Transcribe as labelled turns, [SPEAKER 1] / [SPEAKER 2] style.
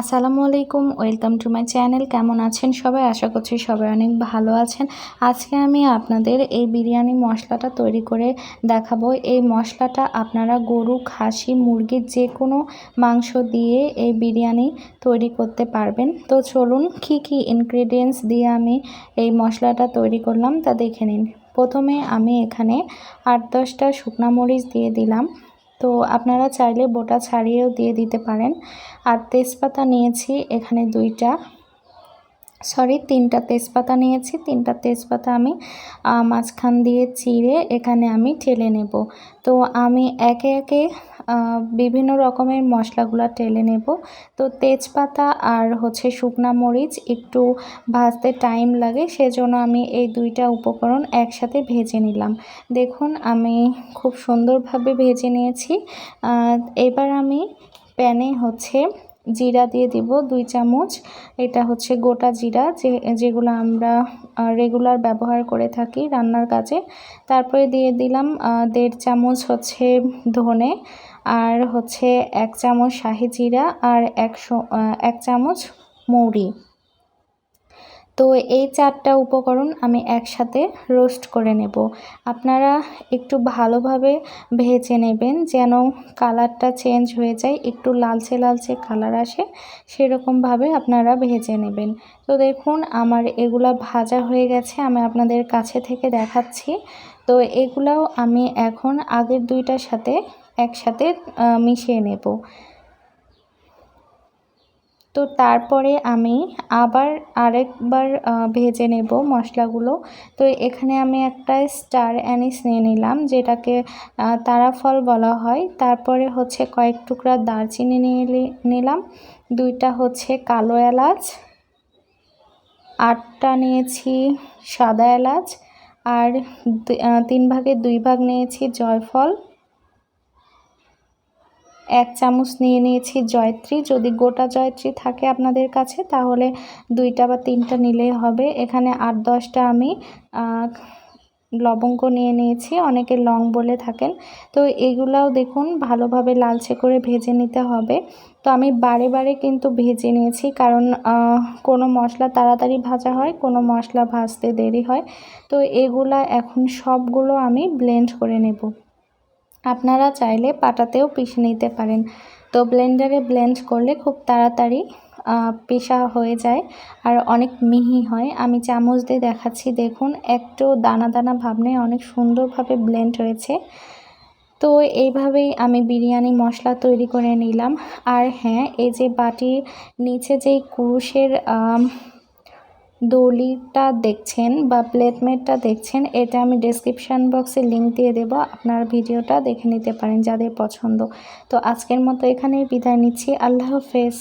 [SPEAKER 1] আসসালামু আলাইকুম, welcome to my channel. কেমন আছেন সবাই? আশা করছি সবাই অনেক ভালো আছেন। আজকে আমি আপনাদের এই বিরিয়ানি মশলাটা তৈরি করে দেখাবো। এই মশলাটা আপনারা গরু, খাসি মুরগির যে কোনো মাংস দিয়ে এই বিরিয়ানি তৈরি করতে পারবেন। তো চলুন কি কি ইনগ্রেডিয়েন্টস দিয়ে আমি এই মশলাটা তৈরি করলাম তা দেখে নিন। প্রথমে আমি এখানে আট দশটা শুকনা মরিচ দিয়ে দিলাম। তো আপনারা চাইলে বোটা ছাড়িয়েও দিয়ে দিতে পারেন। আর তেজপাতা নিয়েছি এখানে দুইটা। সরি, তিনটা তেজপাতা নিয়েছি, তিনটা তেজপাতা আমি মাঝখান দিয়ে চিড়ে এখানে আমি ঠেলে নেব। তো আমি একে একে বিভিন্ন রকমের মশলাগুলো টেলে নেব। তো তেজপাতা আর হচ্ছে শুকনা মরিচ একটু ভাজতে টাইম লাগে, সেজন্য আমি এই দুইটা উপকরণ একসাথে ভেজে নিলাম। দেখুন, আমি খুব সুন্দরভাবে ভেজে নিয়েছি। এবার আমি প্যানে হচ্ছে জিরা দিয়ে দিব দুই চামচ। এটা হচ্ছে গোটা জিরা যে, যেগুলো আমরা রেগুলার ব্যবহার করে থাকি রান্নার কাজে। তারপরে দিয়ে দিলাম দেড় চামচ হচ্ছে ধনে আর হচ্ছে এক চামচ শাহি জিরা আর একশো এক চামচ মৌরি। তো এই চারটা উপকরণ আমি একসাথে রোস্ট করে নেব। আপনারা একটু ভালোভাবে ভেজে নেবেন যেন কালারটা চেঞ্জ হয়ে যায়, একটু লালচে লালচে কালার আসে, সেরকমভাবে আপনারা ভেজে নেবেন। তো দেখুন, আমার এগুলা ভাজা হয়ে গেছে, আমি আপনাদের কাছে থেকে দেখাচ্ছি। তো এগুলাও আমি এখন আগের দুইটার সাথে একসাথে মিশিয়ে নেব। তো তারপরে আমি আবার আরেকবার ভেজে নেব মশলাগুলো। তো এখানে আমি একটা স্টার অ্যানিস নিয়ে নিলাম, যেটাকে তারাফল বলা হয়। তারপরে হচ্ছে কয়েক টুকরা দারচিনি নিয়ে নিলাম। দুইটা হচ্ছে কালো এলাচ। আটটা নিয়েছি সাদা এলাচ। আর তিন ভাগের দুই ভাগ নিয়েছি জয়ফল। এক চামচ নিয়ে নিয়েছি জয়ত্রী। যদি গোটা জয়ত্রী থাকে আপনাদের কাছে, তাহলে দুইটা বা তিনটা নিলেই হবে। এখানে আট দশটা আমি লবঙ্গ নিয়ে নিয়েছি। অনেকে লং বলে থাকেন। তো এগুলাও দেখুন, ভালোভাবে লালচে করে ভেজে নিতে হবে। তো আমি বারে বারে কিন্তু ভেজে নিয়েছি, কারণ কোনো মশলা তাড়াতাড়ি ভাজা হয়, কোনো মশলা ভাজতে দেরি হয়। তো এগুলা এখন সবগুলো আমি ব্লেন্ড করে নেব। আপনারা চাইলে পাটাতেও পিষে নিতে পারেন। তো ব্লেন্ডারে ব্লেন্ড করলে খুব তাড়াতাড়ি পেশা হয়ে যায় আর অনেক মিহি হয়। আমি চামচ দিয়ে দেখাচ্ছি, দেখুন, একটু দানা দানা ভাব নেই অনেক সুন্দরভাবে ব্লেন্ড হয়েছে। তো এইভাবেই আমি বিরিয়ানি মশলা তৈরি করে নিলাম। আর হ্যাঁ এই যে বাটির নিচে যেই কুরুশের দলিটা দেখছেন বা প্লেটমেটটা দেখছেন, এটা আমি ডিসক্রিপশান বক্সে লিঙ্ক দিয়ে দেব। আপনার ভিডিওটা দেখে নিতে পারেন যাদের পছন্দ। তো আজকের মতো এখানেই বিদায় নিচ্ছি। আল্লাহ হাফেজ।